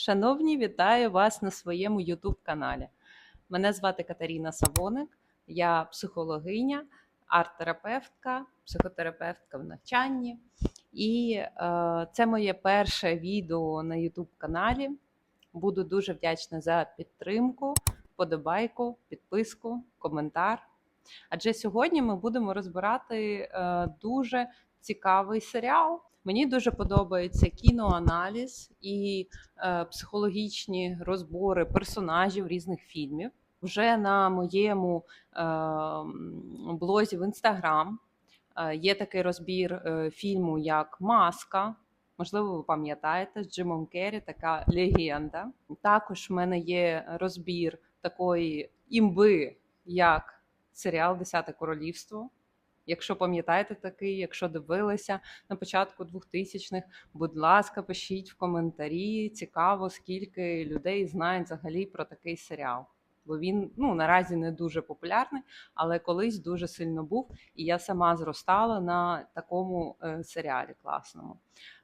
Шановні, вітаю вас на своєму youtube каналі. Мене звати Катерина Савоник, я психологиня, арт-терапевтка, психотерапевтка в навчанні. І е, це моє перше відео на youtube каналі. Буду дуже вдячна за підтримку, подобайку, підписку, коментар. Адже сьогодні ми будемо розбирати е, дуже цікавий серіал. Мені дуже подобається кіноаналіз і е, психологічні розбори персонажів різних фільмів. Вже на моєму е, блозі в інстаграм е, є такий розбір е, фільму як Маска. Можливо, ви пам'ятаєте з Джимом Керрі, така легенда. Також в мене є розбір такої імби, як серіал Десяте королівство. Якщо пам'ятаєте такий, якщо дивилися на початку 2000-х, будь ласка, пишіть в коментарі. Цікаво, скільки людей знають взагалі про такий серіал. Бо він ну наразі не дуже популярний, але колись дуже сильно був. І я сама зростала на такому е, серіалі класному.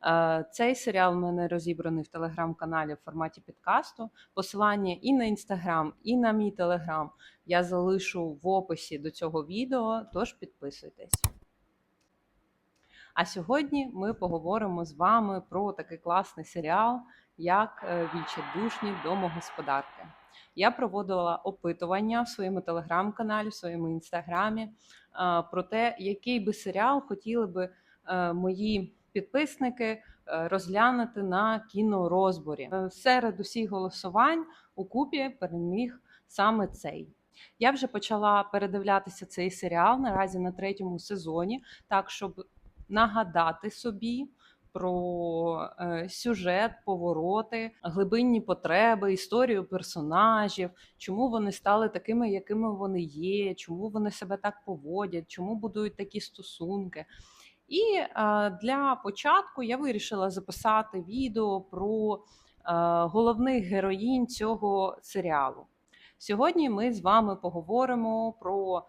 Е, цей серіал в мене розібраний в телеграм-каналі в форматі підкасту. Посилання і на інстаграм, і на мій телеграм я залишу в описі до цього відео, тож підписуйтесь. А сьогодні ми поговоримо з вами про такий класний серіал, як е, Відчайдушні домогосподарки. Я проводила опитування в своєму телеграм-каналі, в своєму інстаграмі е, про те, який би серіал хотіли би е, мої підписники розглянути на кінорозборі. Серед усіх голосувань у купі переміг саме цей. Я вже почала передивлятися цей серіал наразі на третьому сезоні, так щоб нагадати собі про е, сюжет, повороти, глибинні потреби, історію персонажів, чому вони стали такими, якими вони є, чому вони себе так поводять, чому будують такі стосунки. І е, для початку я вирішила записати відео про е, головних героїнь цього серіалу. Сьогодні ми з вами поговоримо про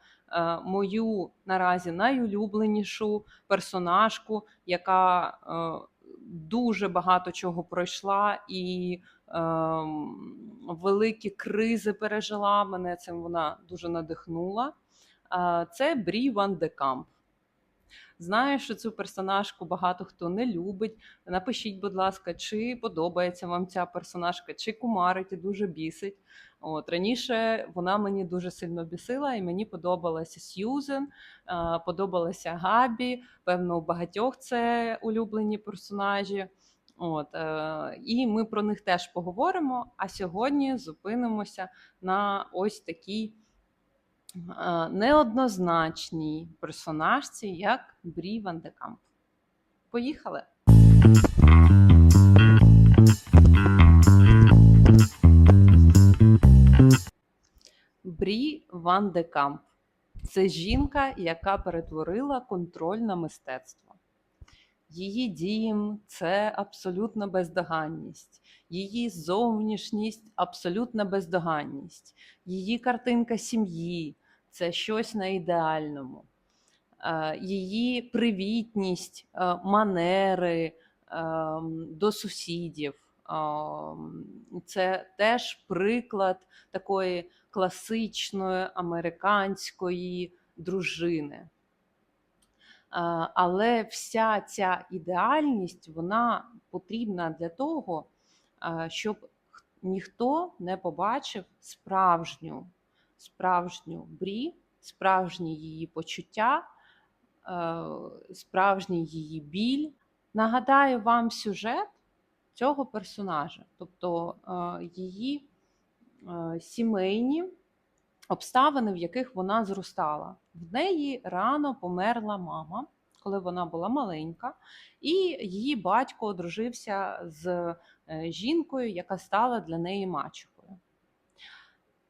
мою наразі найулюбленішу персонажку, яка е, дуже багато чого пройшла і е, великі кризи пережила. Мене цим вона дуже надихнула. Е, це Брі Ван де Камп. Знаю, що цю персонажку багато хто не любить. Напишіть, будь ласка, чи подобається вам ця персонажка, чи кумарить і дуже бісить. От Раніше вона мені дуже сильно бісила, і мені подобалася Сьюзен, подобалася Габі. Певно, у багатьох це улюблені персонажі. От, е, І ми про них теж поговоримо. А сьогодні зупинимося на ось такій е, неоднозначній персонажці, як Брі Ван де Камп. Поїхали! Брі Ван де Камп це жінка, яка перетворила контроль на мистецтво. Її дім це абсолютна бездоганність, її зовнішність абсолютна бездоганність, її картинка сім'ї це щось на ідеальному, е, її привітність, е, манери ем, до сусідів. Ем, це теж приклад такої класичної американської дружини. Але вся ця ідеальність вона потрібна для того, щоб ніхто не побачив справжню, справжню брі, справжні її почуття, справжній її біль. Нагадаю вам сюжет цього персонажа, тобто її сімейні обставини, в яких вона зростала. В неї рано померла мама, коли вона була маленька, і її батько одружився з е, жінкою, яка стала для неї мачухою.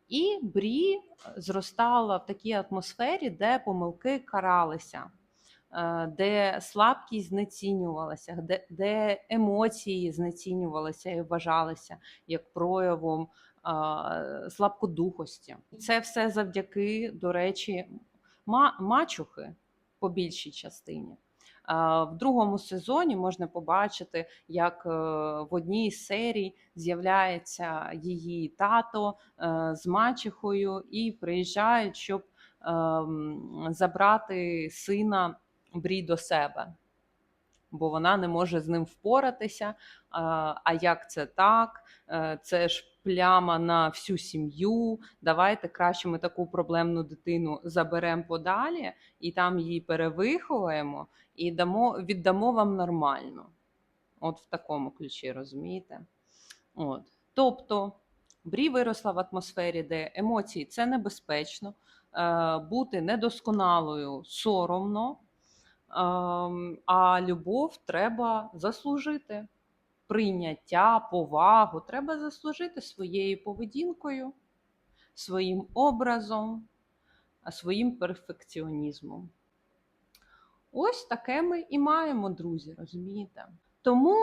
І Брі зростала в такій атмосфері, де помилки каралися, е, де слабкість знецінювалася, де де емоції знецінювалися і вважалися як проявом слабкодухості. Це все завдяки, до речі, мачухи по більшій частині. В другому сезоні можна побачити, як е, в одній з серій з'являється її тато е, з мачехою і приїжджають, щоб ем, забрати сина Брі до себе. Бо вона не може з ним впоратися. А як це так? Е, це ж пляма на всю сім'ю. Давайте краще ми таку проблемну дитину заберемо подалі і там її перевиховуємо і дамо, віддамо вам нормально. От в такому ключі, розумієте? От. Тобто Брі виросла в атмосфері, де емоції це небезпечно, е, бути недосконалою соромно, а любов треба заслужити прийняття, повагу треба заслужити своєю поведінкою, своїм образом, своїм перфекціонізмом. Ось таке ми і маємо, друзі, розумієте? Тому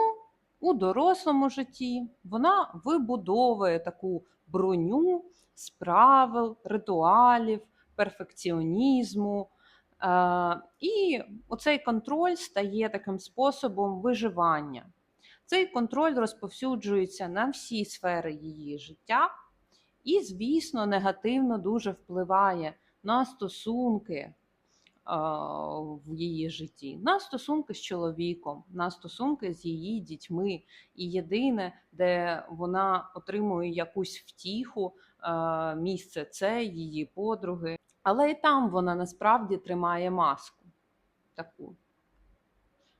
у дорослому житті вона вибудовує таку броню з правил, ритуалів, перфекціонізму. І оцей контроль стає таким способом виживання. Цей контроль розповсюджується на всі сфери її життя, і, звісно, негативно дуже впливає на стосунки в її житті, на стосунки з чоловіком, на стосунки з її дітьми. І єдине, де вона отримує якусь втіху, місце це її подруги. Але і там вона насправді тримає маску таку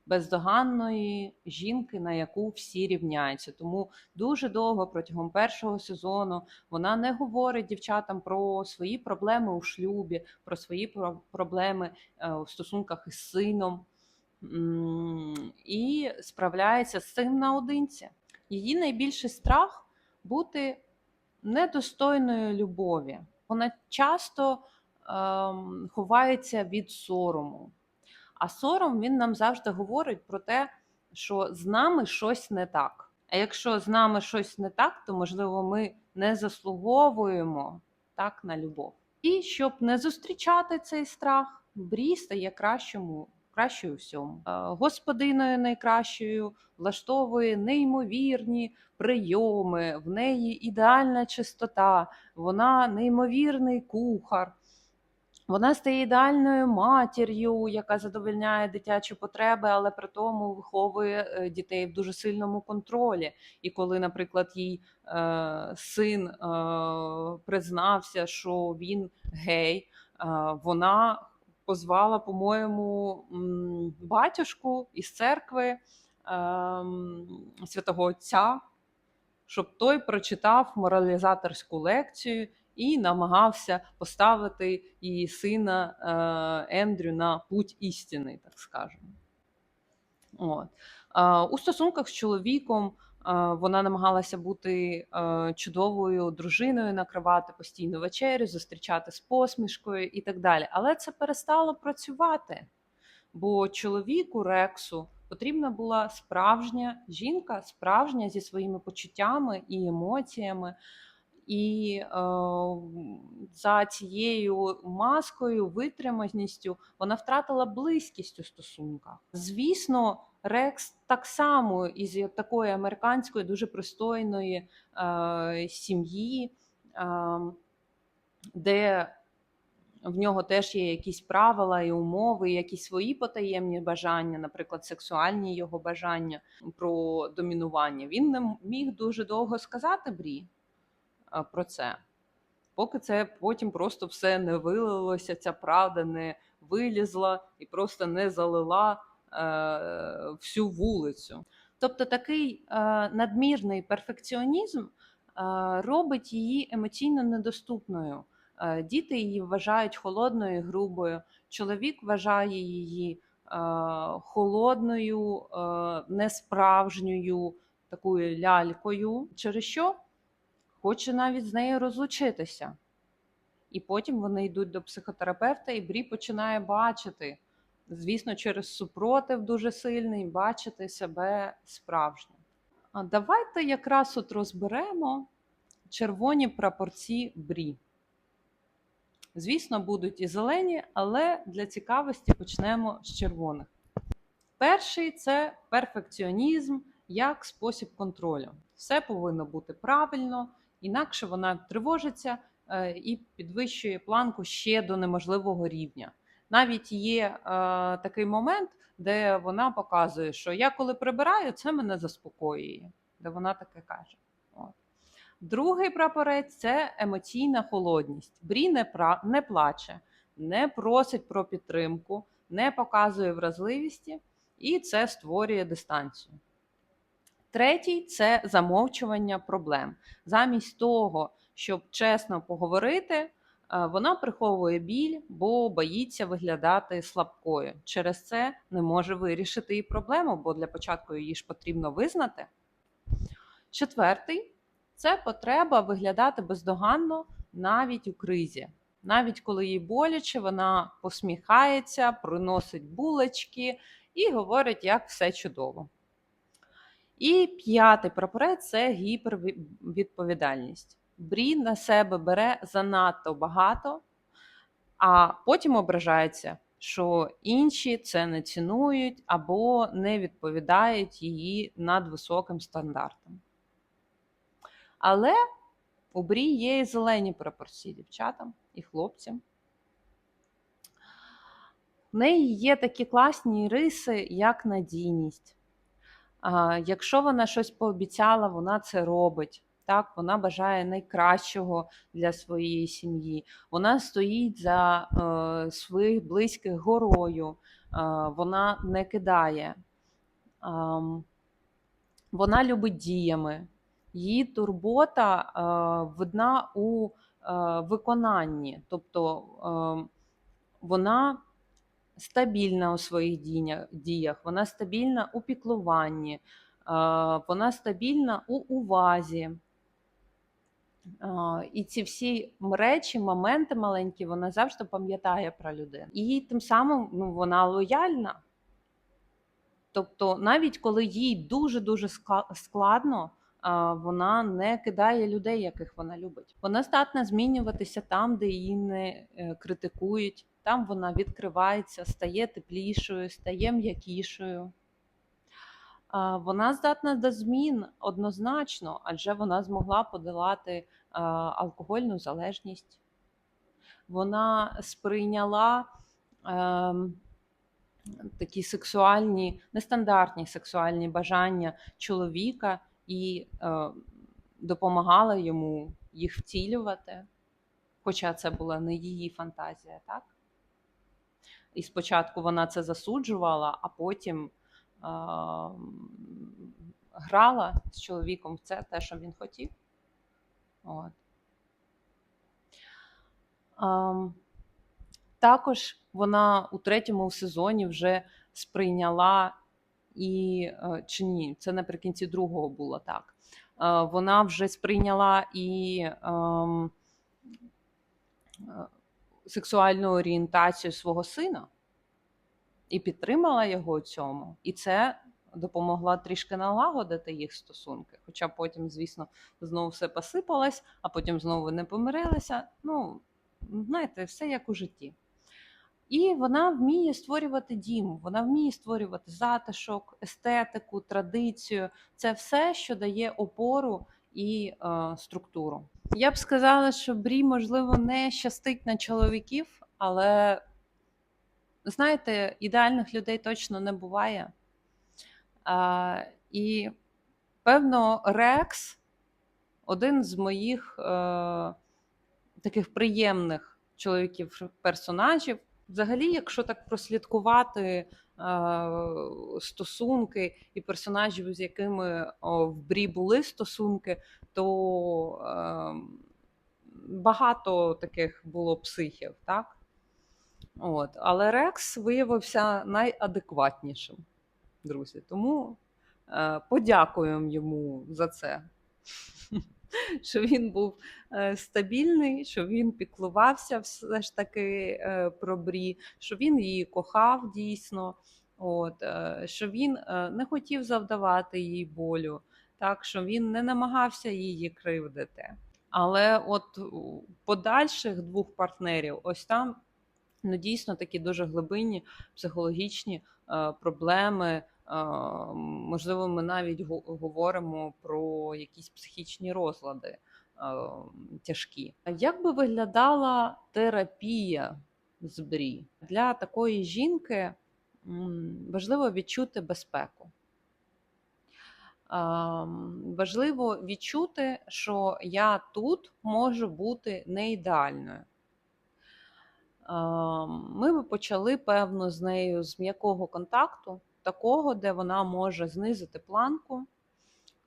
бездоганної жінки, на яку всі рівняються. Тому дуже довго протягом першого сезону вона не говорить дівчатам про свої проблеми у шлюбі, про свої проблеми е, в стосунках із сином і справляється з цим наодинці. Її найбільший страх бути недостойною любові. Вона часто ховається від сорому. А сором він нам завжди говорить про те, що з нами щось не так. А якщо з нами щось не так, то можливо ми не заслуговуємо так на любов. І щоб не зустрічати цей страх, Брі стає кращому, кращою всьому. Господиною найкращою влаштовує неймовірні прийоми, в неї ідеальна чистота, вона неймовірний кухар. Вона стає ідеальною матір'ю, яка задовольняє дитячі потреби, але при тому виховує е, дітей в дуже сильному контролі. І коли, наприклад, їй е, син е, признався, що він гей, е, вона позвала, по-моєму, батюшку із церкви е, святого Отця, щоб той прочитав моралізаторську лекцію і намагався поставити її сина е, Ендрю на путь істини, так скажемо. От. У стосунках з чоловіком вона намагалася бути е, чудовою дружиною, накривати постійну вечерю, зустрічати з посмішкою і так далі. Але це перестало працювати, бо чоловіку Рексу потрібна була справжня жінка, справжня зі своїми почуттями і емоціями. І е, за цією маскою, витриманістю вона втратила близькість у стосунках. Звісно, Рекс так само із такої американської, дуже пристойної е, сім'ї, е, де в нього теж є якісь правила і умови, якісь свої потаємні бажання, наприклад, сексуальні його бажання про домінування. Він не міг дуже довго сказати Брі про це. Поки це потім просто все не вилилося, ця правда не вилізла і просто не залила е, всю вулицю. Тобто такий е, надмірний перфекціонізм е, робить її емоційно недоступною. Е, діти її вважають холодною, грубою. Чоловік вважає її е, холодною, е, несправжньою такою лялькою, через що хоче навіть з нею розлучитися. І потім вони йдуть до психотерапевта, і Брі починає бачити, звісно, через супротив дуже сильний, бачити себе справжнім. А давайте якраз от розберемо червоні прапорці Брі. Звісно, будуть і зелені, але для цікавості почнемо з червоних. Перший це перфекціонізм як спосіб контролю. Все повинно бути правильно, інакше вона тривожиться е, і підвищує планку ще до неможливого рівня. Навіть є е, такий момент, де вона показує, що я коли прибираю, це мене заспокоює, де вона таке каже. От. Другий прапорець це емоційна холодність. Брі не, пра... не плаче, не просить про підтримку, не показує вразливості, і це створює дистанцію. Третій це замовчування проблем. Замість того, щоб чесно поговорити, е, вона приховує біль, бо боїться виглядати слабкою. Через це не може вирішити її проблему, бо для початку її ж потрібно визнати. Четвертий це потреба виглядати бездоганно навіть у кризі. Навіть коли їй боляче, вона посміхається, приносить булочки і говорить, як все чудово. І п'ятий прапорець це гіпервідповідальність. Брі на себе бере занадто багато, а потім ображається, що інші це не цінують або не відповідають її надвисоким стандартам. Але у Брі є і зелені прапорці дівчатам і хлопцям. В неї є такі класні риси, як надійність. Якщо вона щось пообіцяла, вона це робить. Так, Вона бажає найкращого для своєї сім'ї. Вона стоїть за е, своїх близьких горою, е, вона не кидає, е, вона любить діями. Її турбота е, видна у е, виконанні, тобто е, вона стабільна у своїх діях, вона стабільна у піклуванні, вона стабільна у увазі. І ці всі речі, моменти маленькі, вона завжди пам'ятає про людину. І тим самим ну, вона лояльна. Тобто, навіть коли їй дуже-дуже складно, вона не кидає людей, яких вона любить. Вона здатна змінюватися там, де її не е, критикують, там вона відкривається, стає теплішою, стає м'якішою. Вона здатна до змін однозначно, адже вона змогла подолати алкогольну залежність. Вона сприйняла е, такі сексуальні, нестандартні сексуальні бажання чоловіка і е, допомагала йому їх втілювати, хоча це була не її фантазія, так? І спочатку вона це засуджувала, а потім е, грала з чоловіком в це те, що він хотів. От. Е, також вона у третьому сезоні вже сприйняла і е, чи ні, це наприкінці другого було так. Е, вона вже сприйняла і ем, е, сексуальну орієнтацію свого сина і підтримала його у цьому. І це допомогла трішки налагодити їх стосунки. Хоча потім, звісно, знову все посипалось, а потім знову не помирилися. Ну, знаєте, все як у житті. І вона вміє створювати дім, вона вміє створювати затишок, естетику, традицію. Це все, що дає опору і е, структуру. Я б сказала, що Брі, можливо, не щастить на чоловіків, але знаєте, ідеальних людей точно не буває. Е, і, певно, Рекс один з моїх е, таких приємних чоловіків-персонажів. Взагалі, якщо так прослідкувати е, стосунки і персонажів, з якими о, в Брі були стосунки, то е, багато таких було психів, так? От. Але Рекс виявився найадекватнішим, друзі. Тому е, подякуємо йому за це. що він був е, стабільний, що він піклувався все ж таки е, про Брі, що він її кохав дійсно, от, е, що він не хотів завдавати їй болю, так, що він не намагався її кривдити. Але от подальших двох партнерів, ось там ну, дійсно такі дуже глибинні психологічні проблеми. Е, можливо, ми навіть говоримо про якісь психічні розлади е, тяжкі. Як би виглядала терапія з брі? Для такої жінки важливо відчути безпеку. Важливо відчути, що я тут можу бути не ідеальною. Ми би почали, певно, з нею з м'якого контакту, такого, де вона може знизити планку,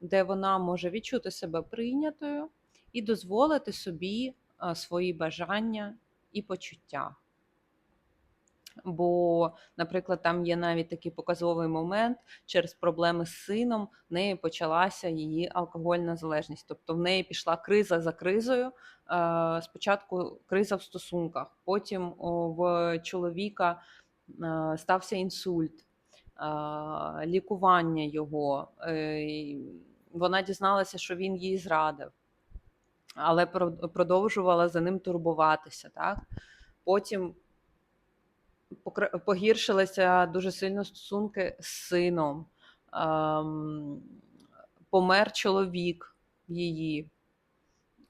де вона може відчути себе прийнятою і дозволити собі свої бажання і почуття. Бо, наприклад, там є навіть такий показовий момент через проблеми з сином, в неї почалася її алкогольна залежність. Тобто в неї пішла криза за кризою. Спочатку криза в стосунках, потім в чоловіка стався інсульт, лікування його. Е, Вона дізналася, що він її зрадив, але продовжувала за ним турбуватися. Так? Потім погіршилися дуже сильно стосунки з сином. Ем, помер чоловік її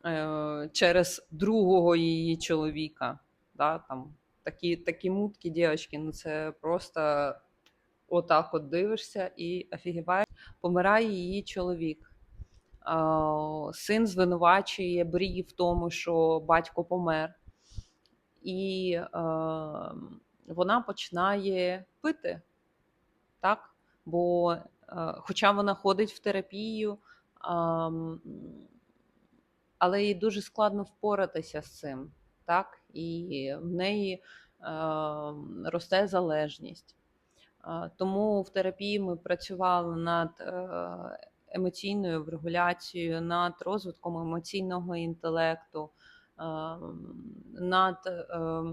е, через другого її чоловіка. Да, там, такі, такі мутки, дівчатки, ну це просто отак от дивишся і офігіваєш. Помирає її чоловік. Е, Син звинувачує Брі в тому, що батько помер. І е, вона починає пити, так? Бо, е, хоча вона ходить в терапію, ам, але їй дуже складно впоратися з цим, так? І в неї е, росте залежність. Тому в терапії ми працювали над е, емоційною регуляцією, над розвитком емоційного інтелекту, е, над е,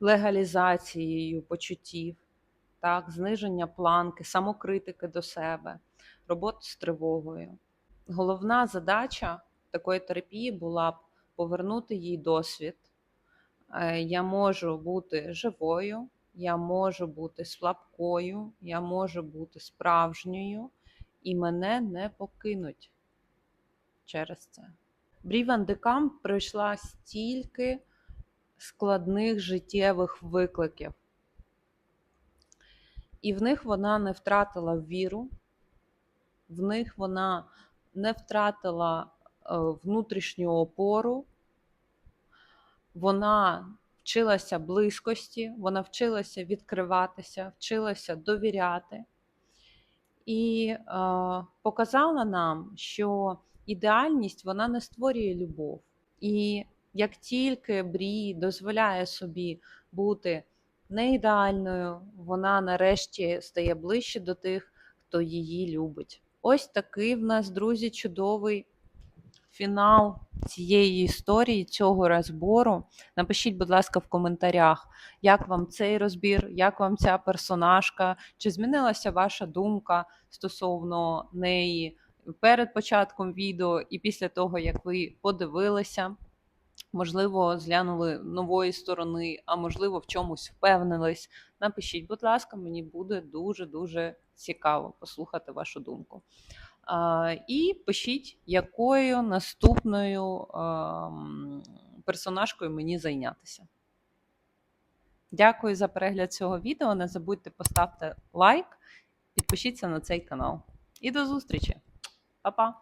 легалізацією почуттів, так, зниження планки, самокритики до себе, робота з тривогою. Головна задача такої терапії була б повернути їй досвід. Я можу бути живою, я можу бути слабкою, я можу бути справжньою, і мене не покинуть через це. Брі Ван де Камп пройшла стільки складних життєвих викликів, і в них вона не втратила віру, в них вона не втратила е, внутрішню опору, вона вчилася близькості, вона вчилася відкриватися, вчилася довіряти і е, показала нам, що ідеальність вона не створює любов. І як тільки Брі дозволяє собі бути не ідеальною, вона нарешті стає ближче до тих, хто її любить. Ось такий в нас, друзі, чудовий фінал цієї історії, цього розбору. Напишіть, будь ласка, в коментарях, як вам цей розбір, як вам ця персонажка, чи змінилася ваша думка стосовно неї перед початком відео і після того, як ви подивилися. Можливо, зглянули нової сторони, а можливо, в чомусь впевнились. Напишіть, будь ласка, мені буде дуже-дуже цікаво послухати вашу думку. І пишіть, якою наступною персонажкою мені зайнятися. Дякую за перегляд цього відео. Не забудьте поставити лайк, підпишіться на цей канал. І до зустрічі! Па-па!